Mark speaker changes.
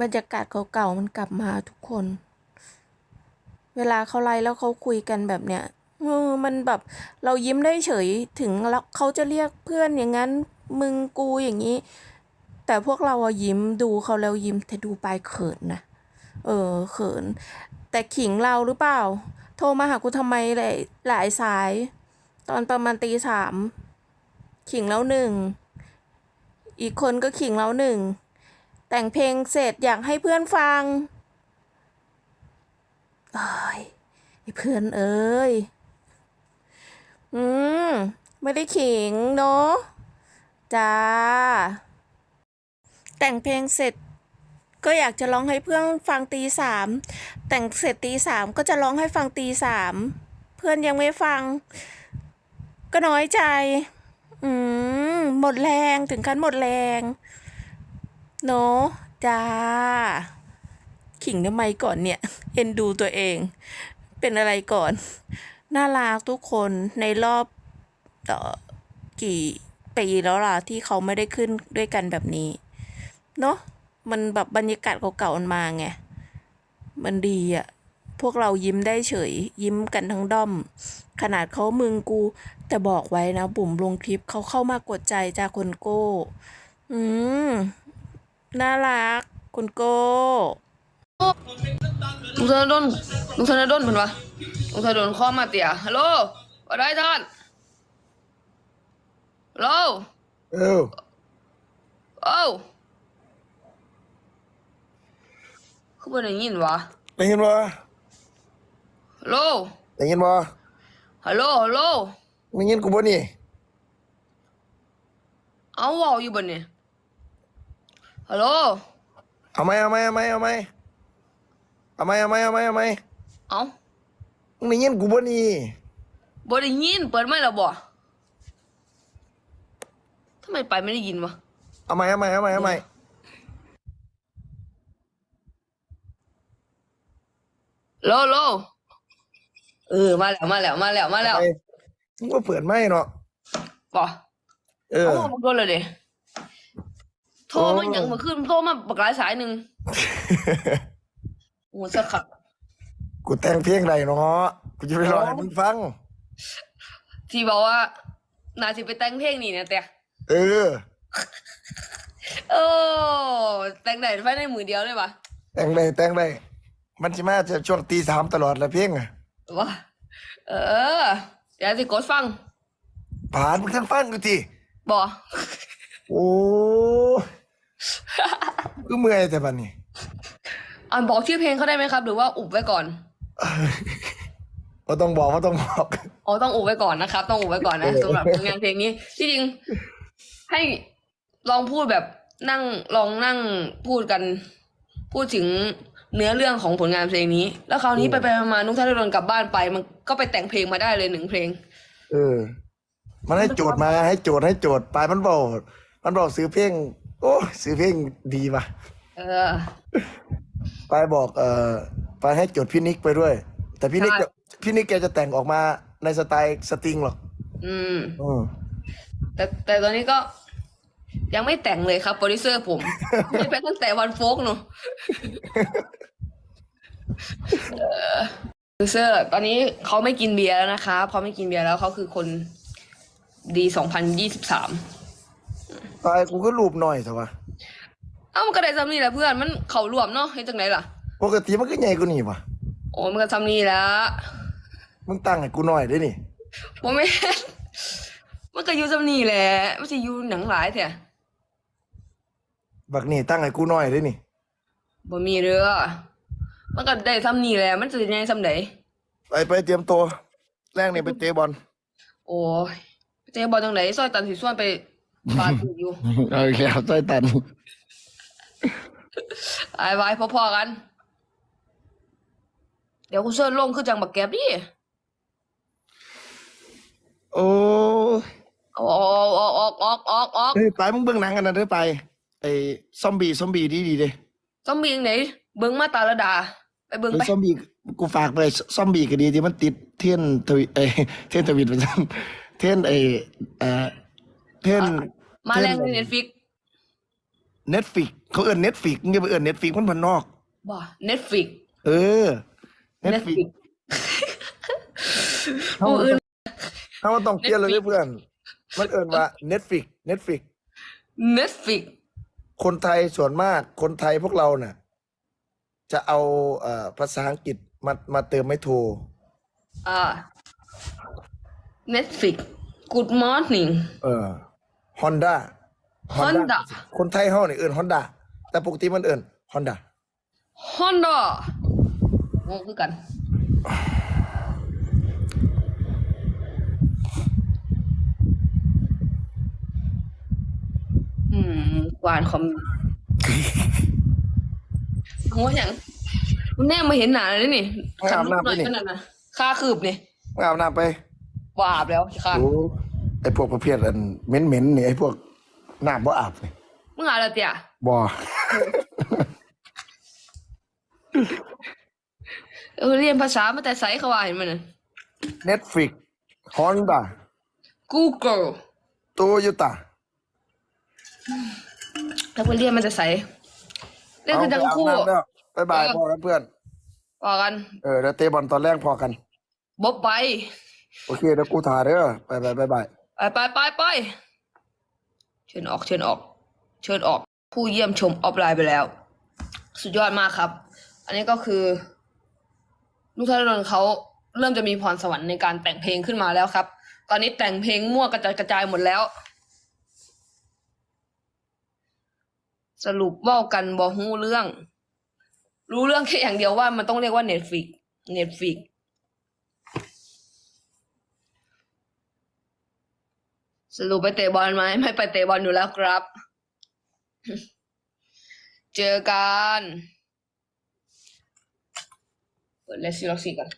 Speaker 1: บรรยากาศเก่าๆมันกลับมาทุกคน เวลาเขาไลฟ์แล้วเขาคุยกันแบบเนี้ยเออมันแบบเรายิ้มได้เฉยถึงแล้วเขาจะเรียกเพื่อนอย่างนั้นมึงกูอย่างนี้ แต่พวกเราอะยิ้มดูเขาแล้วยิ้มแต่ดูไปเขินนะเออเขิน แต่ขิงเราหรือเปล่า โทรมาหากูทำไมหลยหลายสาย ตอนประมาณตีสามขิงแล้วหนึ่งอีกคนก็ขิงแล้วหนึ่ง แต่งเพลงเสร็จอยากให้เพื่อนฟังเอ้ยเพื่อนเอ้ย อืม ไม่ได้ขิงเนาะ จ้า แต่งเพลงเสร็จ ก็อยากจะร้องให้เพื่อนฟังตีสาม แต่งเสร็จตีสามก็จะร้องให้ฟังตีสาม เพื่อนยังไม่ฟัง ก็น้อยใจ อืม หมดแรงถึงขั้นหมดแรง เนอะจ้า ขิงทำไมก่อนเนี่ย เอ็นดูตัวเอง เป็นอะไรก่อน น่ารักทุกคนในรอบเอ่อกี่ปีแล้วล่ะที่เขาไม่ได้ขึ้นด้วยกันแบบนี้ เนอะมันแบบบรรยากาศเก่าๆมันมาไง มันดีอะพวกเรายิ้มได้เฉย ยิ้มกันทั้งด้อม ขนาดเขามึงกู แต่บอกไว้นะบุ๋มลงคลิปเขาเข้ามากดใจจากคนโก้ อืม น่ารัก คุณโก้
Speaker 2: ลุงธนดลลุงธนดลเพิ่นวะลุงธนดลข้อมาเตี่ยฮัลโหลว่าได้ท่านฮัลโหล
Speaker 3: เออ
Speaker 2: เอ้าคือบ่ได้ยินวะ
Speaker 3: ได้ยินบ่
Speaker 2: ฮัลโหล
Speaker 3: ได้ยินบ่
Speaker 2: ฮัลโหลฮัลโหล
Speaker 3: ได้ยินกูบ่นี่
Speaker 2: เอาเว้าอยู่บ่เนี่ย ฮัลโหล
Speaker 3: เอาไหมเอาไหมเอาไหมเอาไหมเอาไหมเอาไหมเอาไหมเอาไหม
Speaker 2: เอา
Speaker 3: มึงได้ยินกูบ่นี่
Speaker 2: บ่ได้ยินเปิดไมค์แล้วบ่ทำไมไปไม่ได้ยินวะ
Speaker 3: เอาไหมเอาไหมเอาไหมเอาไหม
Speaker 2: ฮัลโหลฮัลโหลเออมาแล้วมาแล้วมาแล้วมาแล้ว
Speaker 3: ไปมึงก็เปิดไม่เนาะ
Speaker 2: บ่
Speaker 3: เออ
Speaker 2: เอาบอกโดนเลยเด้โท รมาอย่างเมื่อคืนโทรมาปากหลายสายหนึ่งโอ้โหสักขัด
Speaker 3: กูแต่งเพลงใดเนาะกูจะไปร้องให้มึงฟัง
Speaker 2: ที่บอกว่านาสิไปแต่งเพลงนี่นะแต่
Speaker 3: เออ
Speaker 2: โอ้แต่งได้ภายในมือเดียวเลยปะ
Speaker 3: แต่งได้แต่งได้มันสิมาจะช่วงตีสามตลอดละเพลงอะ
Speaker 2: ว่าเออเดี๋ยวสิกดฟัง
Speaker 3: ผ่านมึงท่านฟังกูที
Speaker 2: บอ
Speaker 3: โอ้ กูเมื่อยแต่บัดนี้
Speaker 2: อ่านบอกชื่อเพลงเขาได้ไหมครับ หรือว่าอุบไว้ก่อน
Speaker 3: บ่ต้องบอกบ่ต้องบอก
Speaker 2: อ๋อต้องอุบไว้ก่อนนะครับ ต้องอุบไว้ก่อนนะ
Speaker 3: เออ
Speaker 2: สำหรับผลงานเพลงนี้ที่จริงให้ลองพูดแบบนั่งลองนั่งพูดกัน พูดถึงเนื้อเรื่องของผลงานเพลงนี้ แล้วคราวนี้ไปไปมาๆนุกท่านได้โดนกลับบ้านไป มันก็ไปแต่งเพลงมาได้เลยหนึ่งเพลง
Speaker 3: เออ มันให้โจทย์มาให้โจทย์ให้โจทย์ไปมันบอกมันบอกซื้อเพลง โอ้ซื้อเพลงดีป่ะ
Speaker 2: เออ
Speaker 3: ไปบอก เอ่อไปให้โจทย์พี่นิกไปด้วย แต่พี่นิก
Speaker 2: ใช่
Speaker 3: จะพี่นิกแกจะแต่งออกมาในสไตล์สตริงหรอก
Speaker 2: อืม
Speaker 3: อืม
Speaker 2: แต่แต่ตอนนี้ก็ ยังไม่แต่งเลยครับโปรดิวเซอร์ผม ไม่ไปตั้งแต่วันโฟกเนอะเออโปรดิวเซอร์ ตอนนี้เขาไม่กินเบียร์แล้วนะครับเขาไม่กินเบียร์แล้วเขาคือคนดีสองพันยี่สิบสาม
Speaker 3: ตายกูก็รูปหน่อยสิวะ
Speaker 2: เอ้ามันก็ได้ซ้ำนี่แหละเพื่อนมันเขารวมเนาะเฮ็ดจังไดล่ะ
Speaker 3: ปกติมันก็ใหญ่กว่านี่ป่ะ
Speaker 2: โอ้ยมันก็ซ้ำนี่แหล้ว
Speaker 3: มึงตั้งให้กูหน่อยได้นี่
Speaker 2: ผมไม่นมันก็อยู่ซ้ำนี่แหละไม่ใช่อยู่หนังหลายแท้
Speaker 3: บักนี่ตั้งให้กูหน่อยได้นี่
Speaker 2: บ่มีเรือมันก็ได้ซ้ำนี่แหละ มันจะยังไงซ้ำไหน
Speaker 3: ไปไปเตรียมตัว แรกนี่ไปเตะบอล
Speaker 2: โอ้ยเจ๊บอลจังไหนซอยตันสีส่วนไป ปาดอยู่
Speaker 3: เอาอีกแล้วใจตัน
Speaker 2: ไอ้ไว้พอๆกัน เดี๋ยวกูเชิญลงคือจังบักแก็บดิ
Speaker 3: โอ้
Speaker 2: เอาออกออกออกออกออกออก
Speaker 3: เฮ้ยไปมึงเบิ่งหนังกันนะเด้อไปไอ้ซอมบี้ซอมบี้ดีดีๆเด้
Speaker 2: ซอมบี้จังไหนเบิ่งมาตาละดา ไปเบิ่ง
Speaker 3: เฮ้ย
Speaker 2: ไป
Speaker 3: ซอมบี้กูฝากไปซอมบี้ก็ดีที่มันติดเทียนทวิเอ้ยเทียนทวิตไปซั่นเทียนไอ้เอ่อ เทียน
Speaker 2: มาแรงในเน็ตฟิก
Speaker 3: เน็ตฟิกเขาเอิ้นเน็ตฟิกอย่าไปเอิ้นเน็ตฟิกมันพันนอก
Speaker 2: บ่เน็ตฟิก
Speaker 3: เออเน็ตฟิก
Speaker 2: โอ้เอิน
Speaker 3: ถ้ามันต้องเปลี่ยนเลยเด้อเพื่อนมันเอิ้นว่าเน็ตฟิกเน็ตฟิก
Speaker 2: เน็ตฟิก
Speaker 3: คนไทยส่วนมากคนไทยพวกเราน่ะจะเอาเอ่อภาษาอังกฤษมามาเติมไม่โทร
Speaker 2: อ่าเน็ตฟิก Good morning
Speaker 3: เออ ฮอนด้า
Speaker 2: Honda
Speaker 3: คนไทยเฮาเนี่ยเอิ้นฮอนด้าแต่ปกติมันเอิ้นฮอนด้า
Speaker 2: Honda โง่คือกัน อืมกวานคอมหัวอย่างคุณแน่มาเห็นหนาเลยนี่ขันลุกหน่อยขนาดน่ะค่าคืบนี่
Speaker 3: อาบน้ำไป
Speaker 2: บาบแล้วค่า
Speaker 3: โอ้ ไอพวกประเภทอันเหม็นๆนี่ไอพวกน้ำบ่อาบนี่
Speaker 2: มึงอะไรเตี่ย
Speaker 3: บ่
Speaker 2: เออเรียนภาษามาแต่ไซเขาว่าเห็นมันน่ะ
Speaker 3: Netflix Honda
Speaker 2: Google
Speaker 3: Toyota
Speaker 2: ถ้าเพื่อนเรียนมันจะใสเล่นกันทั้งคู่
Speaker 3: เอาไปอาบน้ำแล้วบ๊ายบาย
Speaker 2: เออ
Speaker 3: พอกันเพื่อน
Speaker 2: พอกัน
Speaker 3: เออเดี๋ยวเตะบอลตอนแรกพอกัน
Speaker 2: บ๊อบไป
Speaker 3: โอเคเดี๋ยวกูถ่ายเด้อไปไปบายบาย
Speaker 2: ไปไปไปไปเชิญออกเชิญออก เชิญออก ผู้เยี่ยมชมออฟไลน์ไปแล้ว สุดยอดมากครับ อันนี้ก็คือ ลูกทานนนเขาเริ่มจะมีพรสวรรค์ในการแต่งเพลงขึ้นมาแล้วครับ ตอนนี้แต่งเพลงมั่วกระจายกระจายหมดแล้ว สรุปว่ากันบอฮู้เรื่อง รู้เรื่องแค่อย่างเดียวว่ามันต้องเรียกว่าเน็ตฟิกเน็ตฟิก สรุปไปเตะบอลไหมไม่ไปเตะบอลอยู่แล้วครับ เจอกัน เปิดเลสซี่ล็อกซี่กัน